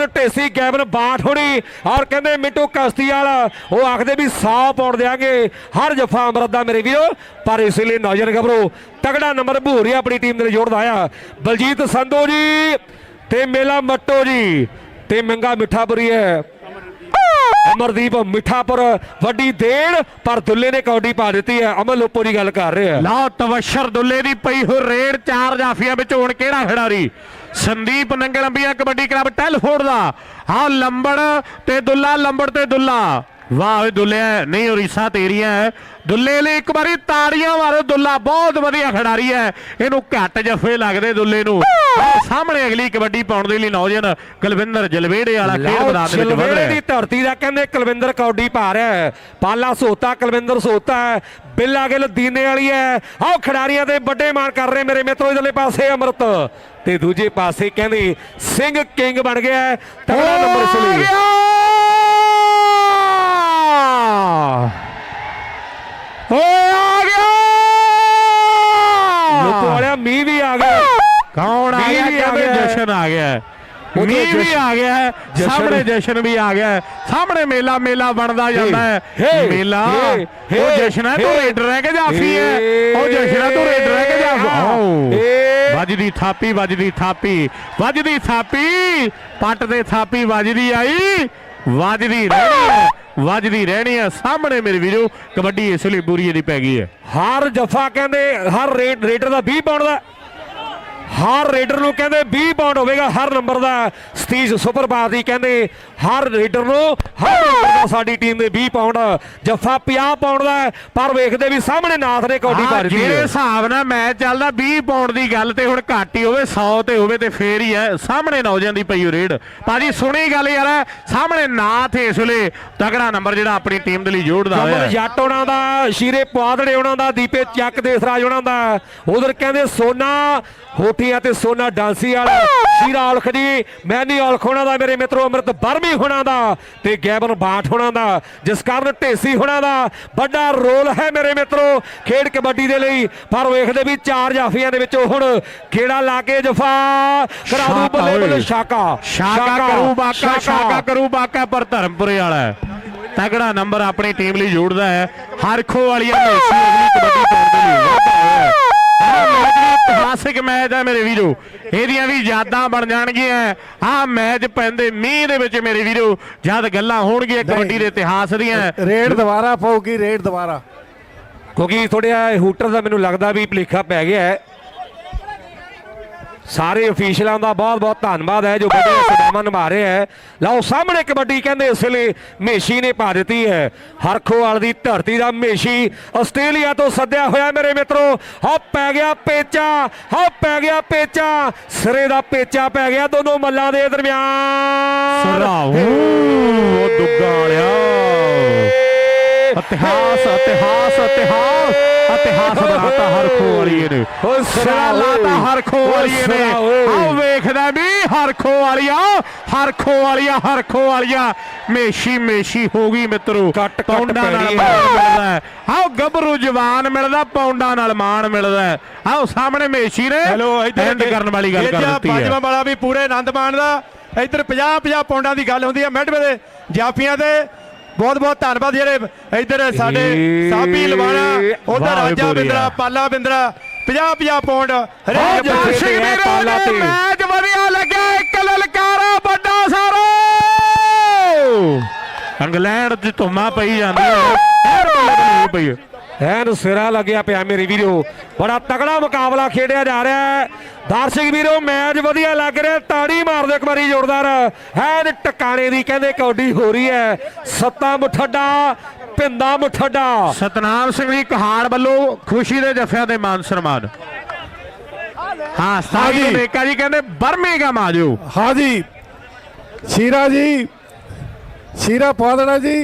ਕਾਰਨ ਢੇਸੀ ਗੈਬਨ ਬਾਠ ਹੋਣੀ। ਔਰ ਕਹਿੰਦੇ ਮਿੰਟੂ ਕਸ਼ਤੀ ਵਾਲਾ ਉਹ ਆਖਦੇ ਵੀ 100 ਪਾਉਣ ਦਿਆਂਗੇ। ਹਰ ਜਫਾ ਅਮਰਤ ਦਾ ਮੇਰੇ ਵੀਰੋ। ਪਰ ਇਸ ਲਈ ਨੌਜਵਾਨ ਗੱਭਰੂ ਤਗੜਾ ਨੰਬਰ ਭੂਰੀ ਆਪਣੀ ਟੀਮ ਦੇ ਜੋੜਦਾ ਆ ਬਲਜੀਤ ਸੰਧੂ ਜੀ ਤੇ ਮੇਲਾ ਮੱਟੋ ਜੀ ਤੇ ਮੰਗਾ ਮਿੱਠਾਪੁਰੀ ਹੈ। ਅਮਰਦੀਪ ਮਿੱਠਾਪੁਰ, ਵੱਡੀ ਦੇਣ, ਪਰ ਦੁੱਲੇ ਨੇ ਕੌਡੀ ਪਾ ਦਿੱਤੀ ਹੈ। ਅਮਨ ਲੋਪੋ ਦੀ ਗੱਲ ਕਰ ਰਿਹਾ ਲਾ ਤਵਸ਼ਰ ਦੁੱਲੇ ਦੀ ਪਈ ਹੋ ਰੇਡ, ਚਾਰ ਜਾਫੀਆਂ ਵਿੱਚ ਹੁਣ ਕਿਹੜਾ ਖਿਡਾਰੀ? ਸੰਦੀਪ ਨੰਗਲੰਬੀਆ ਕਬੱਡੀ ਕਲੱਬ ਟੈਲਫੋਰਡ ਦਾ। ਹਾਂ ਲੰਬੜ ਤੇ ਦੁੱਲਾ ਲੰਬੜ ਤੇ ਦੁੱਲਾ। ਵਾਹ ਓਏ ਦੁੱਲਿਆ ਨਹੀਂ ਉਰੀਸਾ ਤੇਰੀਆਂ ਹੈ ਦੁੱਲੇ ਲਈ ਇੱਕ ਵਾਰੀ ਤਾੜੀਆਂ ਮਾਰੋ ਦੁੱਲਾ ਬਹੁਤ ਵਧੀਆ ਖਿਡਾਰੀ ਹੈ ਇਹਨੂੰ ਘੱਟ ਜਫੇ ਲੱਗਦੇ ਦੁੱਲੇ ਨੂੰ। ਆਹ! ਸਾਹਮਣੇ ਅਗਲੀ ਕਬੱਡੀ ਪਾਉਣ ਦੇ ਲਈ ਨੌਜਵਾਨ ਕੁਲਵਿੰਦਰ ਜਲਵੇੜੇ ਵਾਲਾ ਖੇਡ ਮੈਦਾਨ ਦੇ ਵਿੱਚ ਵਧ ਛਿਲਵੇੜੇ ਰਿਹਾ। ਦੀ। ਧਰਤੀ ਦਾ ਕਹਿੰਦੇ ਕੁਲਵਿੰਦਰ ਕੌਡੀ ਪਾ ਰਿਹਾ ਹੈ ਪਾਲਾ ਸੋਤਾ ਕੁਲਵਿੰਦਰ ਸੋਤਾ ਹੈ ਬਿੱਲਾ ਗਿੱਲ ਦੀਨੇ ਵਾਲੀ ਹੈ ਆਓ ਖਿਡਾਰੀਆਂ ਦੇ ਵੱਡੇ ਮਾਣ ਕਰ ਰਹੇ ਮੇਰੇ ਮਿੱਤਰੋ ਇਧਰਲੇ ਪਾਸੇ ਅਮਰਤ। ਤੇ ਦੂਜੇ ਪਾਸੇ ਕਹਿੰਦੇ ਸਿੰਘ ਕਿੰਗ ਬਣ ਗਿਆ। ਤਗੜਾ ਨੰਬਰ ਸਲੀ ਗਿਆ! ਓਏ ਆ ਗਿਆ। ਲੋਕੋ ਵਾਲਿਆ ਮੀਂਹ ਵੀ ਆ ਗਿਆ। ਕੌਣ ਆ ਗਿਆ। ਕਹਿੰਦੇ। ਜਸ਼ਨ ਆ ਗਿਆ। ਹੈ। ਮੀਂਹ ਵੀ ਆ ਗਿਆ। ਹੈ, ਸਾਹਮਣੇ ਜਸ਼ਨ ਵੀ ਆ ਗਿਆ। ਹੈ, ਸਾਹਮਣੇ ਮੇਲਾ ਮੇਲਾ ਬਣਦਾ ਜਾਂਦਾ ਹੈ। ਹੇ, ਮੇਲਾ। ਹੇ, ਉਹ ਹੇ, ਜਸ਼ਨ ਹੈ ਤੂੰ ਹੇ, ਰੇਡਰ ਰਹਿ ਕੇ ਜਾਫੀ ਹੈ। ਹੇ, ਉਹ ਜਸ਼ਨ ਹੈ ਤੂੰ ਰੇਡਰ ਰਹਿ ਕੇ ਜਾਫੀ ਹੇ। ਵੱਜਦੀ ਥਾਪੀ ਵੱਜਦੀ ਥਾਪੀ। ਵੱਜਦੀ ਥਾਪੀ। ਪੱਟ ਦੇ ਥਾਪੀ ਵੱਜਦੀ ਆਈ। ਵੱਜਦੀ ਰਹਿਣੀ ਹੈ ਵੱਜਦੀ ਰਹਿਣੀ ਹੈ ਸਾਹਮਣੇ ਮੇਰੇ ਵੀਰੋ, ਕਬੱਡੀ ਇਸ ਲਈ ਬੁਰੀ ਦੀ ਪੈ ਗਈ ਹੈ। ਹਰ ਜਫਾ ਕਹਿੰਦੇ, ਹਰ ਰੇਟ ਰੇਡਰ ਦਾ 20 ਪਾਉਣ ਦਾ ਹਰ ਰੇਡਰ ਨੂੰ ਕਹਿੰਦੇ 20 ਪਾਉਂਡ ਹੋਵੇਗਾ ਹਰ ਨੰਬਰ ਦਾ। ਸਤੀਸ਼ ਸੁਪਰ ਬਾਦੀ ਕਹਿੰਦੇ ਹਰ ਰੇਡਰ ਨੂੰ ਹਰ ਨੰਬਰ ਦਾ ਸਾਡੀ ਟੀਮ ਦੇ 20 ਪਾਉਂਡ ਜਫਾ 50 ਪਾਉਂਡ ਦਾ ਪਰ ਵੇਖਦੇ ਵੀ ਸਾਹਮਣੇ ਨਾਥ ਨੇ ਕੌਡੀ ਪਾ ਦਿੱਤੀ ਜਿਹੜੇ ਹਿਸਾਬ ਨਾਲ ਮੈਚ ਚੱਲਦਾ 20 ਪਾਉਂਡ ਦੀ ਗੱਲ ਤੇ ਹੁਣ ਘੱਟ ਹੀ ਹੋਵੇ 100 ਤੇ ਹੋਵੇ ਤੇ ਫੇਰ ਹੀ ਹੈ। ਸਾਹਮਣੇ ਨਾ ਹੋ ਜਾਂਦੀ ਪਈ ਉਹ ਰੇਡ। ਭਾਜੀ ਸੁਣੀ ਗੱਲ ਯਾਰ ਸਾਹਮਣੇ ਨਾਥ ਇਸ ਵੇਲੇ। ਤਗੜਾ ਨੰਬਰ ਜਿਹੜਾ ਆਪਣੀ ਟੀਮ ਦੇ ਲਈ ਜੋੜਦਾ ਹੋਇਆ। ਹੈ। ਜੱਟ ਉਹਨਾਂ ਦਾ ਸ਼ੀਰੇ ਪਵਾਦੜੇ ਉਹਨਾਂ ਦਾ ਦੀਪੇ ਚੱਕ ਦੇਸਰਾਜ ਉਹਨਾਂ ਦਾ। ਉਧਰ ਕਹਿੰਦੇ ਸੋਨਾ ਹੋਠੀਆਂ ਤੇ ਸੋਨਾ ਡਾਂਸੀ ਵਾਲਾ ਸ਼ੀਰਾ ਔਲਖ ਜੀ ਮੈਨੀ ਔਲਖ ਉਹਨਾਂ ਦਾ ਮੇਰੇ ਮਿੱਤਰੋ ਅਮਰਤ ਬਰਮੀ ਹੋਣਾ ਦਾ ਤੇ ਗੈਬਨ ਬਾਠ ਹੋਣਾ ਦਾ ਜਿਸ ਕਾਰਨ ਢੇਸੀ ਹੋਣਾ ਦਾ ਵੱਡਾ ਰੋਲ ਹੈ ਮੇਰੇ ਮਿੱਤਰੋ ਖੇਡ ਕਬੱਡੀ ਦੇ ਲਈ ਪਰ ਵੇਖਦੇ ਵੀ ਚਾਰ ਜਾਫੀਆਂ ਦੇ ਵਿੱਚੋਂ ਹੁਣ ਖੇੜਾ ਲਾ ਕੇ ਜਫਾ ਕਰਾ ਦੂ ਬੱਲੇ ਬੱਲੇ। ਸ਼ਾਕਾ ਸ਼ਾਕਾ ਕਰੂ ਬਾਕਾ ਸ਼ਾਕਾ ਕਰੂ ਬਾਕਾ ਪਰ ਧਰਮਪੁਰੇ ਵਾਲਾ ਤਗੜਾ ਨੰਬਰ ਆਪਣੀ ਟੀਮ ਲਈ ਜੋੜਦਾ ਹੈ। ਹਰਖੋ ਵਾਲੀਆ ਮੈਸੀ ਅਗਲੀ ਕਬੱਡੀ ਪਾਉਣ ਦੇ ਲਈ ਵਾਧਾ ਹੋਇਆ ਹੈ ਆਹ ਮੈਚ ਵੀ ਇਤਿਹਾਸਿਕ ਮੈਚ ਹੈ ਮੇਰੇ ਵੀਰੋ। ਇਹਦੀਆਂ ਵੀ ਯਾਦਾਂ ਬਣ ਜਾਣਗੀਆਂ। ਆਹ ਮੈਚ ਪੈਂਦੇ ਮੀਂਹ ਦੇ ਵਿੱਚ ਮੇਰੇ ਵੀਰੋ। ਜਦ ਗੱਲਾਂ ਹੋਣਗੀਆਂ ਕਬੱਡੀ ਦੇ ਇਤਿਹਾਸ ਦੀਆਂ। ਰੇਡ ਦੁਬਾਰਾ ਪਾਉਗੀ ਰੇਡ ਦੁਬਾਰਾ। ਕਿਉਂਕਿ ਥੋੜਿਆ ਹੂਟਰ ਦਾ ਮੈਨੂੰ ਲੱਗਦਾ ਵੀ ਭਲੇਖਾ ਪੈ ਗਿਆ ਹੈ। ਸਾਰੇ ਅਫੀਸ਼ਲਾਂ ਦਾ ਬਹੁਤ ਬਹੁਤ ਧੰਨਵਾਦ ਹੈ ਜੋ ਵੱਡੇ ਸਦਾਮਾ ਨਿਭਾ ਰਹੇ ਹੈ। ਲਓ ਸਾਹਮਣੇ ਕਬੱਡੀ ਕਹਿੰਦੇ ਇਸ ਵੇਲੇ ਮੇਸ਼ੀ ਨੇ ਪਾ ਦਿੱਤੀ ਹੈ। ਹਰਖੋਵਾਲ ਦੀ ਧਰਤੀ ਦਾ ਮੇਸ਼ੀ ਆਸਟ੍ਰੇਲੀਆ ਤੋਂ ਸੱਦਿਆ ਹੋਇਆ ਮੇਰੇ ਮਿੱਤਰੋ। ਹੋ ਪੈ ਗਿਆ ਪੇਚਾ ਹੋ ਪੈ ਗਿਆ ਪੇਚਾ। ਸਿਰੇ ਦਾ ਪੇਚਾ ਪੈ ਗਿਆ ਦੋਨੋਂ ਮੱਲਾਂ ਦੇ ਦਰਮਿਆਨ। ਸਰਾਹੂ ਇਤਿਹਾਸ ਇਤਿਹਾਸ ਇਤਿਹਾਸ ਇਤਿਹਾਸ ਬਣਾਤਾ ਹਰਖੋ ਵਾਲੀਏ ਨੇ। ਸਿਰਾ ਲਾਤਾ ਹਰਖੋ ਓ ਵਾਲੀਏ ਨੇ। ਆਓ ਵੇਖਦਾ ਵੀ ਹਰਖੋ ਵਾਲੀਆ ਹਰਖੋ ਵਾਲੀਆ ਹਰਖੋ ਵਾਲੀਆ ਮੇਸ਼ੀ ਮੇਸ਼ੀ ਹੋ ਗਈ ਮਿੱਤਰੋ। ਪੌਂਡਾਂ ਨਾਲ ਮਾਣ। ਮਿਲਦਾ ਆਓ ਗੱਭਰੂ ਜਵਾਨ ਮਿਲਦਾ ਪੌਂਡਾਂ ਨਾਲ ਮਾਣ ਮਿਲਦਾ ਆਓ ਸਾਹਮਣੇ ਮੇਸ਼ੀ ਨੇ। ਹੈਲੋ ਐਂਡ ਕਰਨ ਵਾਲੀ ਗੱਲ ਕਰ ਦਿੱਤੀ ਹੈ। ਬਾਜਵਾ ਵਾਲਾ ਵੀ ਪੂਰੇ ਆਨੰਦ ਮਾਣਦਾ। ਇੱਧਰ 50 50 ਪੌਂਡਾਂ ਦੀ ਗੱਲ ਹੁੰਦੀ ਹੈ ਮਿਡਵੇ ਦੇ ਜਾਫੀਆਂ ਦੇ ਬਹੁਤ ਬਹੁਤ ਧੰਨਵਾਦ ਜਿਹੜੇ ਇੱਧਰ ਸਾਡੇ ਸਾਬੀ ਲਵਾਣਾ ਉਧਰ ਰਾਜਾ। ਬਿੰਦਰਾ ਪਾਲਾ ਬਿੰਦਰਾ 50 50 ਪੌਂਡ ਓ ਹਰੇਕ ਜਾ- ਬੰਦੇ ਦਰਸ਼ਕ ਤੇ ਹੈ ਵੀਰੋ ਪਾਲਾ ਤੇ। ਮੈਚ ਵਧੀਆ ਲੱਗਿਆ ਇੱਕ ਲਲਕਾਰਾ ਵੱਡਾ ਸਾਰੋ। ਇੰਗਲੈਂਡ ਚ ਧੁੰਮਾ ਪਈ ਜਾਂਦੀ ਹੈ। ਪਈ ਐਨ ਸਿਰਾ ਲੱਗਿਆ ਪਿਆ ਮੇਰੇ ਵੀਰੋ। ਬੜਾ ਤਗੜਾ ਮੁਕਾਬਲਾ ਖੇਡਿਆ ਜਾ ਰਿਹਾ ਹੈ। ਦਰਸ਼ਕ ਵੀਰੋ ਮੈਚ ਵਧੀਆ ਲੱਗ ਰਿਹਾ ਤਾੜੀ ਮਾਰ ਦਿਓ ਇੱਕ ਵਾਰੀ ਜ਼ੋਰਦਾਰ। ਐਨ ਟਿਕਾਣੇ ਦੀ ਕਹਿੰਦੇ ਕੌਡੀ ਹੋ ਰਹੀ ਹੈ। ਸੱਤਾ ਮੁਠੱਡਾ ਪਿੰਦਾ ਮੁਠੱਡਾ। ਸਤਨਾਮ ਸਿੰਘ ਜੀ ਕਹਾੜ ਵੱਲੋਂ ਖੁਸ਼ੀ ਦੇ ਜਫਿਆਂ ਦੇ ਮਾਨ ਸਨਮਾਨ। ਹਾਂ ਸਾਜੀ। ਨੇਕਾ ਜੀ ਕਹਿੰਦੇ ਬਰਮਿੰਗਮ ਆ ਜਾਓ ਹਾਂ ਜੀ। ਸ਼ੀਰਾ ਜੀ ਸ਼ੀਰਾ ਪਾਦੜਾ ਜੀ।